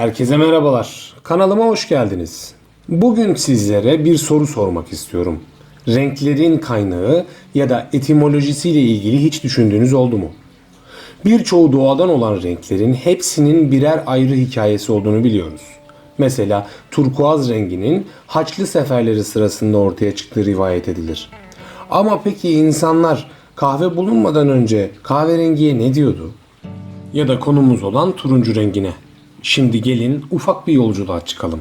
Herkese merhabalar. Kanalıma hoş geldiniz. Bugün sizlere bir soru sormak istiyorum. Renklerin kaynağı ya da etimolojisiyle ilgili hiç düşündüğünüz oldu mu? Birçoğu doğadan olan renklerin hepsinin birer ayrı hikayesi olduğunu biliyoruz. Mesela turkuaz renginin Haçlı seferleri sırasında ortaya çıktığı rivayet edilir. Ama peki insanlar kahve bulunmadan önce kahverengiye ne diyordu? Ya da konumuz olan turuncu rengine. Şimdi gelin ufak bir yolculuğa çıkalım.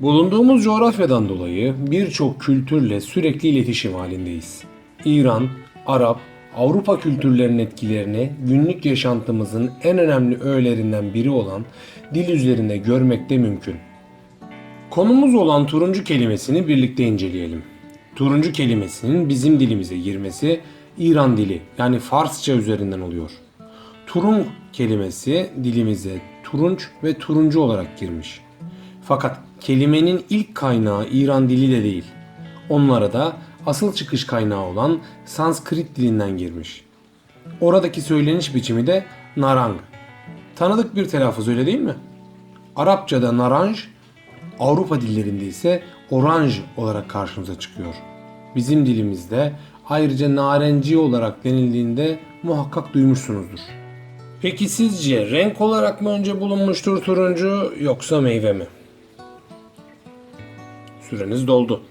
Bulunduğumuz coğrafyadan dolayı birçok kültürle sürekli iletişim halindeyiz. İran, Arap, Avrupa kültürlerinin etkilerini günlük yaşantımızın en önemli öğelerinden biri olan dil üzerinde görmek de mümkün. Konumuz olan turuncu kelimesini birlikte inceleyelim. Turuncu kelimesinin bizim dilimize girmesi İran dili yani Farsça üzerinden oluyor. Turung kelimesi dilimize turunç ve turuncu olarak girmiş. Fakat kelimenin ilk kaynağı İran dili de değil. Onlara da asıl çıkış kaynağı olan Sanskrit dilinden girmiş. Oradaki söyleniş biçimi de narang. Tanıdık bir telaffuz öyle değil mi? Arapçada naranj, Avrupa dillerinde ise oranj olarak karşımıza çıkıyor. Bizim dilimizde ayrıca narenci olarak denildiğinde muhakkak duymuşsunuzdur. Peki sizce renk olarak mı önce bulunmuştur turuncu yoksa meyve mi? Süreniz doldu.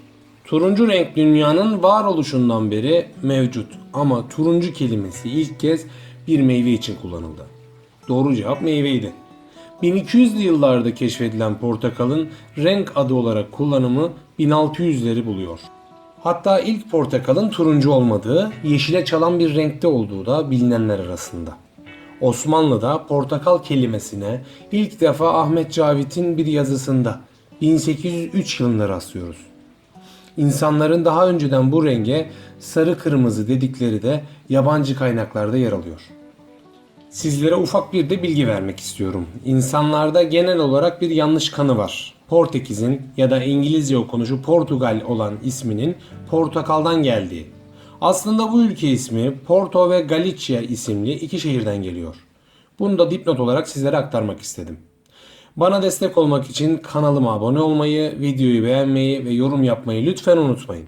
Turuncu renk dünyanın varoluşundan beri mevcut ama turuncu kelimesi ilk kez bir meyve için kullanıldı. Doğru cevap meyveydi. 1200'lü yıllarda keşfedilen portakalın renk adı olarak kullanımı 1600'leri buluyor. Hatta ilk portakalın turuncu olmadığı, yeşile çalan bir renkte olduğu da bilinenler arasında. Osmanlı'da portakal kelimesine ilk defa Ahmet Cavit'in bir yazısında 1803 yılında rastlıyoruz. İnsanların daha önceden bu renge sarı kırmızı dedikleri de yabancı kaynaklarda yer alıyor. Sizlere ufak bir de bilgi vermek istiyorum. İnsanlarda genel olarak bir yanlış kanı var. Portekiz'in ya da İngilizce okunuşu Portugal olan isminin portakaldan geldiği. Aslında bu ülke ismi Porto ve Galicia isimli iki şehirden geliyor. Bunu da dipnot olarak sizlere aktarmak istedim. Bana destek olmak için kanalıma abone olmayı, videoyu beğenmeyi ve yorum yapmayı lütfen unutmayın.